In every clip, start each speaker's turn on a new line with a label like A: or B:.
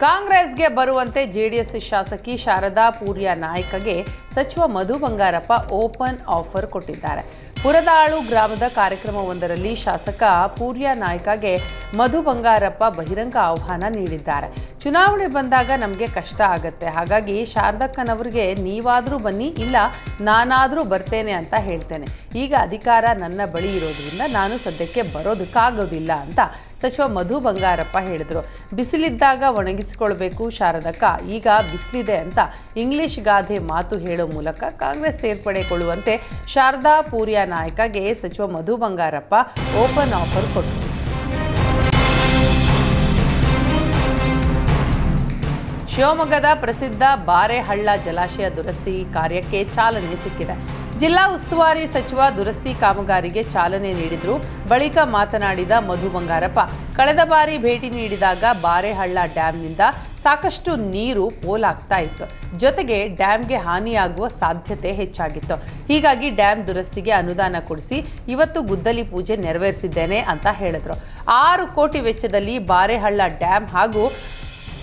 A: ಕಾಂಗ್ರೆಸ್ಗೆ ಬರುವಂತೆ ಜೆಡಿಎಸ್ ಶಾಸಕಿ ಶಾರದಾ ಪೂರ್ಯ ನಾಯ್ಕಗೆ ಸಚಿವ ಮಧು ಬಂಗಾರಪ್ಪ ಓಪನ್ ಆಫರ್ ಕೊಟ್ಟಿದ್ದಾರೆ. ಪುರದಾಳು ಗ್ರಾಮದ ಕಾರ್ಯಕ್ರಮವೊಂದರಲ್ಲಿ ಶಾಸಕ ಪೂರ್ಯ ನಾಯ್ಕಗೆ ಮಧು ಬಂಗಾರಪ್ಪ ಬಹಿರಂಗ ಆಹ್ವಾನ ನೀಡಿದ್ದಾರೆ. ಚುನಾವಣೆ ಬಂದಾಗ ನಮಗೆ ಕಷ್ಟ ಆಗತ್ತೆ. ಹಾಗಾಗಿ ಶಾರದಕ್ಕನವರಿಗೆ ನೀವಾದರೂ ಬನ್ನಿ, ಇಲ್ಲ ನಾನಾದರೂ ಬರ್ತೇನೆ ಅಂತ ಹೇಳ್ತೇನೆ. ಈಗ ಅಧಿಕಾರ ನನ್ನ ಬಳಿ ಇರೋದ್ರಿಂದ ನಾನು ಸದ್ಯಕ್ಕೆ ಬರೋದಕ್ಕಾಗೋದಿಲ್ಲ ಅಂತ ಸಚಿವ ಮಧು ಬಂಗಾರಪ್ಪ ಹೇಳಿದರು. ಬಿಸಿಲಿದ್ದಾಗ ಒಣಗಿಸಿಕೊಳ್ಬೇಕು ಶಾರದಕ್ಕ, ಈಗ ಬಿಸಿಲಿದೆ ಅಂತ ಇಂಗ್ಲಿಷ್ ಗಾದೆ ಮಾತು ಹೇಳೋ ಮೂಲಕ ಕಾಂಗ್ರೆಸ್ ಸೇರ್ಪಡೆಗೊಳ್ಳುವಂತೆ ಶಾರದಾ ಪೂರ್ಯ ನಾಯಕಗೆ ಸಚಿವ ಮಧು ಬಂಗಾರಪ್ಪ ಓಪನ್ ಆಫರ್ ಕೊಟ್ಟರು. ಶಿವಮೊಗ್ಗದ ಪ್ರಸಿದ್ಧ ಬಾರೆಹಳ್ಳ ಜಲಾಶಯ ದುರಸ್ತಿ ಕಾರ್ಯಕ್ಕೆ ಚಾಲನೆ ಸಿಕ್ಕಿದೆ. ಜಿಲ್ಲಾ ಉಸ್ತುವಾರಿ ಸಚಿವ ದುರಸ್ತಿ ಕಾಮಗಾರಿಗೆ ಚಾಲನೆ ನೀಡಿದ್ರು. ಬಳಿಕ ಮಾತನಾಡಿದ ಮಧು ಬಂಗಾರಪ್ಪ, ಕಳೆದ ಬಾರಿ ಭೇಟಿ ನೀಡಿದಾಗ ಬಾರೆಹಳ್ಳ ಡ್ಯಾಂನಿಂದ ಸಾಕಷ್ಟು ನೀರು ಪೋಲಾಗ್ತಾ ಇತ್ತು. ಜೊತೆಗೆ ಡ್ಯಾಂಗೆ ಹಾನಿಯಾಗುವ ಸಾಧ್ಯತೆ ಹೆಚ್ಚಾಗಿತ್ತು. ಹೀಗಾಗಿ ಡ್ಯಾಂ ದುರಸ್ತಿಗೆ ಅನುದಾನ ಕೊಡಿಸಿ ಇವತ್ತು ಗುದ್ದಲಿ ಪೂಜೆ ನೆರವೇರಿಸಿದ್ದೇನೆ ಅಂತ ಹೇಳಿದ್ರು. ಆರು ಕೋಟಿ ವೆಚ್ಚದಲ್ಲಿ ಬಾರೆಹಳ್ಳ ಡ್ಯಾಂ ಹಾಗೂ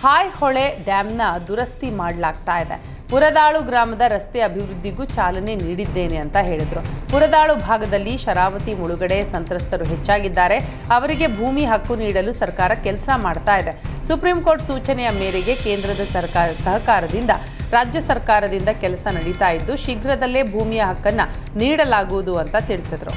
A: ಹಾಯ್ ಹೊಳೆ ಡ್ಯಾಮ್ನ ದುರಸ್ತಿ ಮಾಡಲಾಗ್ತಾ ಇದೆ. ಪುರದಾಳು ಗ್ರಾಮದ ರಸ್ತೆ ಅಭಿವೃದ್ಧಿಗೂ ಚಾಲನೆ ನೀಡಿದ್ದೇನೆ ಅಂತ ಹೇಳಿದರು. ಪುರದಾಳು ಭಾಗದಲ್ಲಿ ಶರಾವತಿ ಮುಳುಗಡೆ ಸಂತ್ರಸ್ತರು ಹೆಚ್ಚಾಗಿದ್ದಾರೆ. ಅವರಿಗೆ ಭೂಮಿ ಹಕ್ಕು ನೀಡಲು ಸರ್ಕಾರ ಕೆಲಸ ಮಾಡ್ತಾ ಇದೆ. ಸುಪ್ರೀಂ ಕೋರ್ಟ್ ಸೂಚನೆಯ ಮೇರೆಗೆ ಕೇಂದ್ರದ ಸರ್ಕಾರ ಸಹಕಾರದಿಂದ, ರಾಜ್ಯ ಸರ್ಕಾರದಿಂದ ಕೆಲಸ ನಡೀತಾ ಇದ್ದು, ಶೀಘ್ರದಲ್ಲೇ ಭೂಮಿಯ ಹಕ್ಕನ್ನು ನೀಡಲಾಗುವುದು ಅಂತ ತಿಳಿಸಿದರು.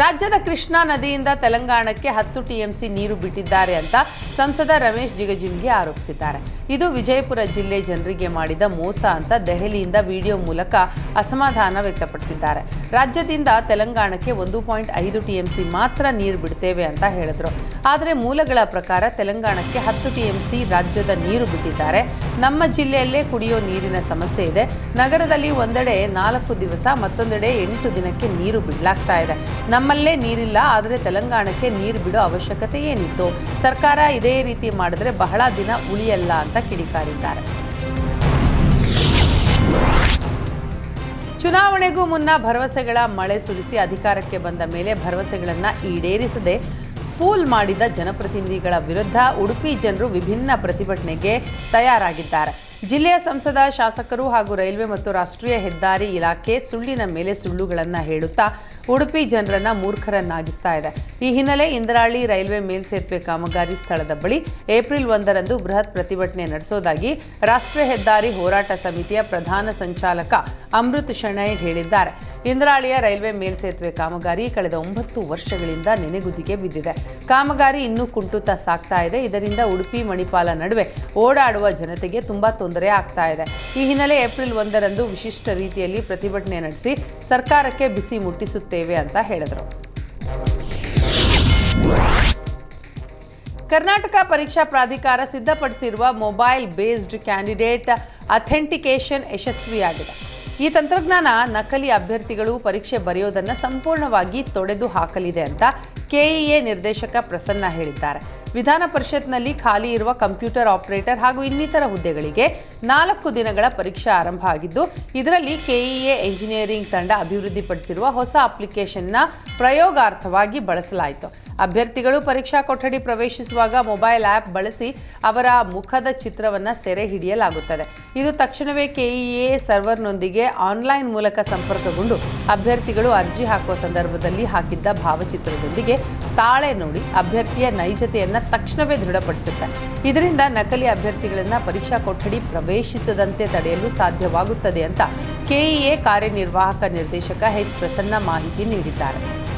A: ರಾಜ್ಯದ ಕೃಷ್ಣಾ ನದಿಯಿಂದ ತೆಲಂಗಾಣಕ್ಕೆ ಹತ್ತು ಟಿಎಂಸಿ ನೀರು ಬಿಟ್ಟಿದ್ದಾರೆ ಅಂತ ಸಂಸದ ರಮೇಶ್ ಜಿಗಜಿಣಗಿ ಆರೋಪಿಸಿದ್ದಾರೆ. ಇದು ವಿಜಯಪುರ ಜಿಲ್ಲೆ ಜನರಿಗೆ ಮಾಡಿದ ಮೋಸ ಅಂತ ದೆಹಲಿಯಿಂದ ವಿಡಿಯೋ ಮೂಲಕ ಅಸಮಾಧಾನ ವ್ಯಕ್ತಪಡಿಸಿದ್ದಾರೆ. ರಾಜ್ಯದಿಂದ ತೆಲಂಗಾಣಕ್ಕೆ ಒಂದು ಪಾಯಿಂಟ್ ಐದು ಟಿಎಂಸಿ ಮಾತ್ರ ನೀರು ಬಿಡ್ತೇವೆ ಅಂತ ಹೇಳಿದ್ರು. ಆದರೆ ಮೂಲಗಳ ಪ್ರಕಾರ ತೆಲಂಗಾಣಕ್ಕೆ ಹತ್ತು ಟಿಎಂಸಿ ರಾಜ್ಯದ ನೀರು ಬಿಟ್ಟಿದ್ದಾರೆ. ನಮ್ಮ ಜಿಲ್ಲೆಯಲ್ಲೇ ಕುಡಿಯೋ ನೀರಿನ ಸಮಸ್ಯೆ ಇದೆ. ನಗರದಲ್ಲಿ ಒಂದೆಡೆ ನಾಲ್ಕು ದಿವಸ, ಮತ್ತೊಂದೆಡೆ ಎಂಟು ದಿನಕ್ಕೆ ನೀರು ಬಿಡಲಾಗ್ತಾ ಇದೆ. ನಮ್ಮಲ್ಲೇ ನೀರಿಲ್ಲ, ಆದರೆ ತೆಲಂಗಾಣಕ್ಕೆ ನೀರು ಬಿಡೋ ಅವಶ್ಯಕತೆ ಏನಿತ್ತು? ಸರ್ಕಾರ ಇದೇ ರೀತಿ ಮಾಡಿದ್ರೆ ಬಹಳ ದಿನ ಉಳಿಯಲ್ಲ ಅಂತ ಕಿಡಿಕಾರಿದ್ದಾರೆ. ಚುನಾವಣೆಗೂ ಮುನ್ನ ಭರವಸೆಗಳ ಮಳೆ ಸುರಿಸಿ ಅಧಿಕಾರಕ್ಕೆ ಬಂದ ಮೇಲೆ ಭರವಸೆಗಳನ್ನು ಈಡೇರಿಸದೆ ಫೂಲ್ ಮಾಡಿದ ಜನಪ್ರತಿನಿಧಿಗಳ ವಿರುದ್ಧ ಉಡುಪಿ ಜನರು ವಿಭಿನ್ನ ಪ್ರತಿಭಟನೆಗೆ ತಯಾರಾಗಿದ್ದಾರೆ. ಜಿಲ್ಲೆಯ ಸಂಸದ, ಶಾಸಕರು ಹಾಗೂ ರೈಲ್ವೆ ಮತ್ತು ರಾಷ್ಟ್ರೀಯ ಹೆದ್ದಾರಿ ಇಲಾಖೆ ಸುಳ್ಳಿನ ಮೇಲೆ ಸುಳ್ಳುಗಳನ್ನು ಹೇಳುತ್ತಾ ಉಡುಪಿ ಜನರನ್ನ ಮೂರ್ಖರನ್ನಾಗಿಸ್ತಾ ಇದೆ. ಈ ಹಿನ್ನೆಲೆ ಇಂದ್ರಾಳಿ ರೈಲ್ವೆ ಮೇಲ್ಸೇತುವೆ ಕಾಮಗಾರಿ ಸ್ಥಳದ ಬಳಿ ಏಪ್ರಿಲ್ ಒಂದರಂದು ಬೃಹತ್ ಪ್ರತಿಭಟನೆ ನಡೆಸೋದಾಗಿ ರಾಷ್ಟ್ರೀಯ ಹೆದ್ದಾರಿ ಹೋರಾಟ ಸಮಿತಿಯ ಪ್ರಧಾನ ಸಂಚಾಲಕ ಅಮೃತ್ ಶೆಣೈ ಹೇಳಿದ್ದಾರೆ. ಇಂದ್ರಾಳಿಯ ರೈಲ್ವೆ ಮೇಲ್ಸೇತುವೆ ಕಾಮಗಾರಿ ಕಳೆದ ಒಂಬತ್ತು ವರ್ಷಗಳಿಂದ ನೆನೆಗುದಿಗೆ ಬಿದ್ದಿದೆ. ಕಾಮಗಾರಿ ಇನ್ನೂ ಕುಂಟುತ್ತಾ ಸಾಗ್ತಾ ಇದೆ. ಇದರಿಂದ ಉಡುಪಿ ಮಣಿಪಾಲ ನಡುವೆ ಓಡಾಡುವ ಜನತೆಗೆ ತುಂಬಾ ಆಗ್ತಾ ಇದೆ. ಈ ಹಿನ್ನೆಲೆ ಏಪ್ರಿಲ್ ಒಂದರಂದು ವಿಶಿಷ್ಟ ರೀತಿಯಲ್ಲಿ ಪ್ರತಿಭಟನೆ ನಡೆಸಿ ಸರ್ಕಾರಕ್ಕೆ ಬಿಸಿ ಮುಟ್ಟಿಸುತ್ತೇವೆ ಅಂತ ಹೇಳಿದರು. ಕರ್ನಾಟಕ ಪರೀಕ್ಷಾ ಪ್ರಾಧಿಕಾರ ಸಿದ್ಧಪಡಿಸಿರುವ ಮೊಬೈಲ್ ಬೇಸ್ಡ್ ಕ್ಯಾಂಡಿಡೇಟ್ ಅಥೆಂಟಿಕೇಷನ್ ಯಶಸ್ವಿಯಾಗಿದೆ. ಈ ತಂತ್ರಜ್ಞಾನ ನಕಲಿ ಅಭ್ಯರ್ಥಿಗಳು ಪರೀಕ್ಷೆ ಬರೆಯೋದನ್ನು ಸಂಪೂರ್ಣವಾಗಿ ತೊಡೆದು ಹಾಕಲಿದೆ ಅಂತ ಕೆಇಎ ನಿರ್ದೇಶಕ ಪ್ರಸನ್ನ ಹೇಳಿದ್ದಾರೆ. ವಿಧಾನ ಪರಿಷತ್ನಲ್ಲಿ ಖಾಲಿ ಇರುವ ಕಂಪ್ಯೂಟರ್ ಆಪರೇಟರ್ ಹಾಗೂ ಇನ್ನಿತರ ಹುದ್ದೆಗಳಿಗೆ ನಾಲ್ಕು ದಿನಗಳ ಪರೀಕ್ಷೆ ಆರಂಭ ಆಗಿದ್ದು, ಇದರಲ್ಲಿ ಕೆಇಎ ಎಂಜಿನಿಯರಿಂಗ್ ತಂಡ ಅಭಿವೃದ್ಧಿಪಡಿಸಿರುವ ಹೊಸ ಅಪ್ಲಿಕೇಶನ್ನ ಪ್ರಯೋಗಾರ್ಥವಾಗಿ ಬಳಸಲಾಯಿತು. ಅಭ್ಯರ್ಥಿಗಳು ಪರೀಕ್ಷಾ ಕೊಠಡಿ ಪ್ರವೇಶಿಸುವಾಗ ಮೊಬೈಲ್ ಆ್ಯಪ್ ಬಳಸಿ ಅವರ ಮುಖದ ಚಿತ್ರವನ್ನು ಸೆರೆ ಹಿಡಿಯಲಾಗುತ್ತದೆ. ಇದು ತಕ್ಷಣವೇ ಕೆಇಎ ಸರ್ವರ್ನೊಂದಿಗೆ ಆನ್ಲೈನ್ ಮೂಲಕ ಸಂಪರ್ಕಗೊಂಡು ಅಭ್ಯರ್ಥಿಗಳು ಅರ್ಜಿ ಹಾಕುವ ಸಂದರ್ಭದಲ್ಲಿ ಹಾಕಿದ್ದ ಭಾವಚಿತ್ರದೊಂದಿಗೆ ತಾಳೆ ನೋಡಿ ಅಭ್ಯರ್ಥಿಯ ನೈಜತೆಯನ್ನು ತಕ್ಷಣವೇ ದೃಢಪಡಿಸುತ್ತೆ. ಇದರಿಂದ ನಕಲಿ ಅಭ್ಯರ್ಥಿಗಳನ್ನು ಪರೀಕ್ಷಾ ಕೊಠಡಿ ಪ್ರವೇಶಿಸದಂತೆ ತಡೆಯಲು ಸಾಧ್ಯವಾಗುತ್ತದೆ ಅಂತ ಕೆಇಎ ಕಾರ್ಯನಿರ್ವಾಹಕ ನಿರ್ದೇಶಕ ಎಚ್ ಪ್ರಸನ್ನ ಮಾಹಿತಿ ನೀಡಿದ್ದಾರೆ.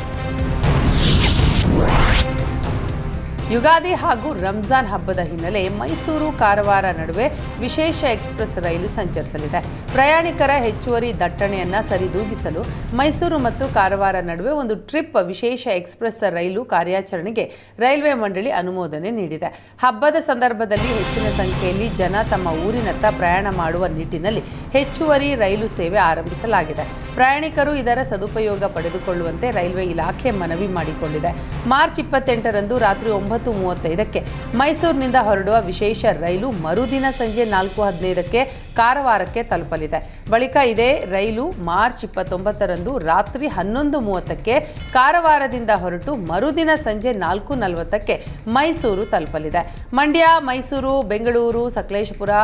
A: ಯುಗಾದಿ ಹಾಗೂ ರಂಜಾನ್ ಹಬ್ಬದ ಹಿನ್ನೆಲೆ ಮೈಸೂರು ಕಾರವಾರ ನಡುವೆ ವಿಶೇಷ ಎಕ್ಸ್ಪ್ರೆಸ್ ರೈಲು ಸಂಚರಿಸಲಿದೆ. ಪ್ರಯಾಣಿಕರ ಹೆಚ್ಚುವರಿ ದಟ್ಟಣೆಯನ್ನು ಸರಿದೂಗಿಸಲು ಮೈಸೂರು ಮತ್ತು ಕಾರವಾರ ನಡುವೆ ಒಂದು ಟ್ರಿಪ್ ವಿಶೇಷ ಎಕ್ಸ್ಪ್ರೆಸ್ ರೈಲು ಕಾರ್ಯಾಚರಣೆಗೆ ರೈಲ್ವೆ ಮಂಡಳಿ ಅನುಮೋದನೆ ನೀಡಿದೆ. ಹಬ್ಬದ ಸಂದರ್ಭದಲ್ಲಿ ಹೆಚ್ಚಿನ ಸಂಖ್ಯೆಯಲ್ಲಿ ಜನ ತಮ್ಮ ಊರಿನತ್ತ ಪ್ರಯಾಣ ಮಾಡುವ ನಿಟ್ಟಿನಲ್ಲಿ ಹೆಚ್ಚುವರಿ ರೈಲು ಸೇವೆ ಆರಂಭಿಸಲಾಗಿದೆ. ಪ್ರಯಾಣಿಕರು ಇದರ ಸದುಪಯೋಗ ಪಡೆದುಕೊಳ್ಳುವಂತೆ ರೈಲ್ವೆ ಇಲಾಖೆ ಮನವಿ ಮಾಡಿಕೊಂಡಿದೆ. ಮಾರ್ಚ್ ಇಪ್ಪತ್ತೆಂಟರಂದು ರಾತ್ರಿ ಒಂಬತ್ತು ಒಂಬತ್ತು ಮೂವತ್ತೈದಕ್ಕೆ ಮೈಸೂರಿನಿಂದ ಹೊರಡುವ ವಿಶೇಷ ರೈಲು ಮರುದಿನ ಸಂಜೆ ನಾಲ್ಕು ಹದಿನೈದಕ್ಕೆ ಕಾರವಾರಕ್ಕೆ ತಲುಪಲಿದೆ. ಬಳಿಕ ಇದೇ ರೈಲು ಮಾರ್ಚ್ ಇಪ್ಪತ್ತೊಂಬತ್ತರಂದು ರಾತ್ರಿ ಹನ್ನೊಂದು ಮೂವತ್ತಕ್ಕೆ ಕಾರವಾರದಿಂದ ಹೊರಟು ಮರುದಿನ ಸಂಜೆ ನಾಲ್ಕು ನಲವತ್ತಕ್ಕೆ ಮೈಸೂರು ತಲುಪಲಿದೆ. ಮಂಡ್ಯ, ಮೈಸೂರು, ಬೆಂಗಳೂರು, ಸಕಲೇಶಪುರ,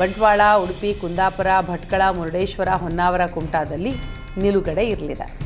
A: ಬಂಟ್ವಾಳ, ಉಡುಪಿ, ಕುಂದಾಪುರ, ಭಟ್ಕಳ, ಮುರುಡೇಶ್ವರ, ಹೊನ್ನಾವರ, ಕುಮಟಾದಲ್ಲಿ ನಿಲುಗಡೆ ಇರಲಿದೆ.